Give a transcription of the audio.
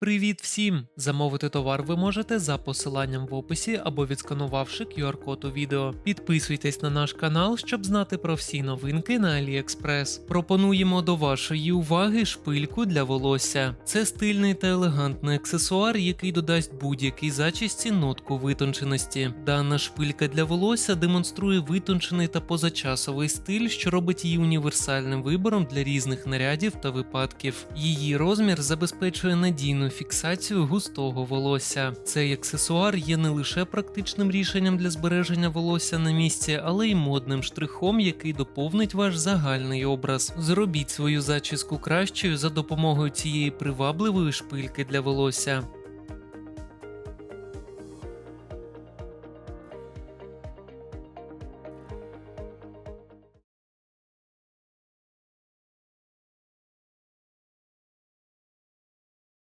Привіт всім! Замовити товар ви можете за посиланням в описі або відсканувавши QR-код у відео. Підписуйтесь на наш канал, щоб знати про всі новинки на AliExpress. Пропонуємо до вашої уваги шпильку для волосся. Це стильний та елегантний аксесуар, який додасть будь-якій зачісті нотку витонченості. Дана шпилька для волосся демонструє витончений та позачасовий стиль, що робить її універсальним вибором для різних нарядів та випадків. Її розмір забезпечує надійну фіксацію густого волосся. Цей аксесуар є не лише практичним рішенням для збереження волосся на місці, але й модним штрихом, який доповнить ваш загальний образ. Зробіть свою зачіску кращою за допомогою цієї привабливої шпильки для волосся.